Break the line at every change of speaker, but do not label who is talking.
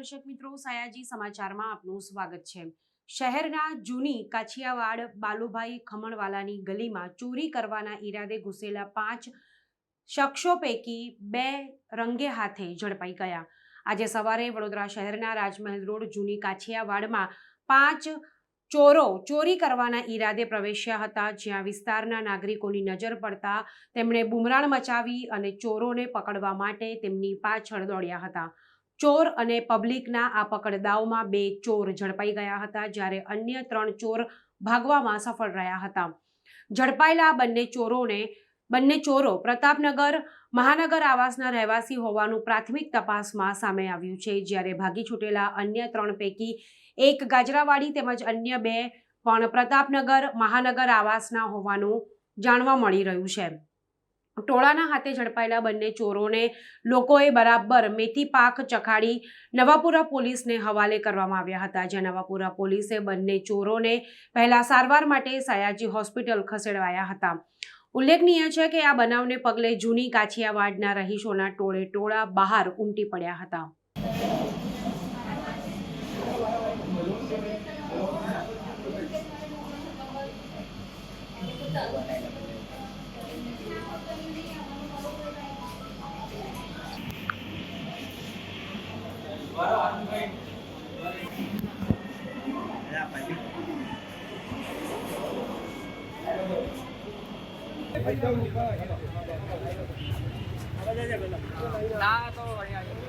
દર્શક મિત્રો, સયાજી સમાચારમાં આપનું સ્વાગત છે. શહેરના જૂની કાછિયાવાડ બાલુભાઈ ખમણવાલાની ગલીમાં ચોરી કરવાના ઈરાદે ઘૂસેલા પાંચ શખ્સો પૈકી બે રંગે હાથે ઝડપાઈ ગયા. આજે સવારે વડોદરા શહેરના રાજમહેલ રોડ જૂની કાછિયાવાડમાં પાંચ ચોરો ચોરી કરવાના ઈરાદે પ્રવેશ્યા હતા, જ્યાં વિસ્તારના નાગરિકોની નજર પડતા તેમણે બુમરાણ મચાવી અને ચોરોને પકડવા માટે તેમની પાછળ દોડ્યા હતા. ચોર અને પબ્લિકના આ પકડદાવમાં બે ચોર ઝડપાઈ ગયા હતા, જ્યારે અન્ય ત્રણ ચોર ભાગવામાં સફળ રહ્યા હતા. ઝડપાયેલા બંને ચોરોને, બંને ચોરો પ્રતાપનગર, મહાનગર આવાસના રહેવાસી હોવાનું પ્રાથમિક તપાસમાં સામે આવ્યું છે, જ્યારે ભાગી છૂટેલા અન્ય ત્રણ પૈકી એક ગાજરાવાડી તેમજ અન્ય બે પણ પ્રતાપનગર, મહાનગર આવાસના હોવાનું જાણવા મળી રહ્યું છે. ટોળાના હાથે ઝડપાયેલા બંને ચોરોને લોકોએ બરાબર મેથી પાક ચખાડી નવાપુરા પોલીસને હવાલે કરવામાં આવ્યા હતા. જ્યાં નવાપુરા પોલીસે બંને ચોરોને પહેલા સારવાર માટે સયાજી હોસ્પિટલ ખસેડવાયા હતા. ઉલ્લેખનીય છે કે આ બનાવને પગલે જૂની કાછિયાવાડના રહીશોના ટોળે ટોળા બહાર ઉમટી પડ્યા હતા.
ના તો અહીંયા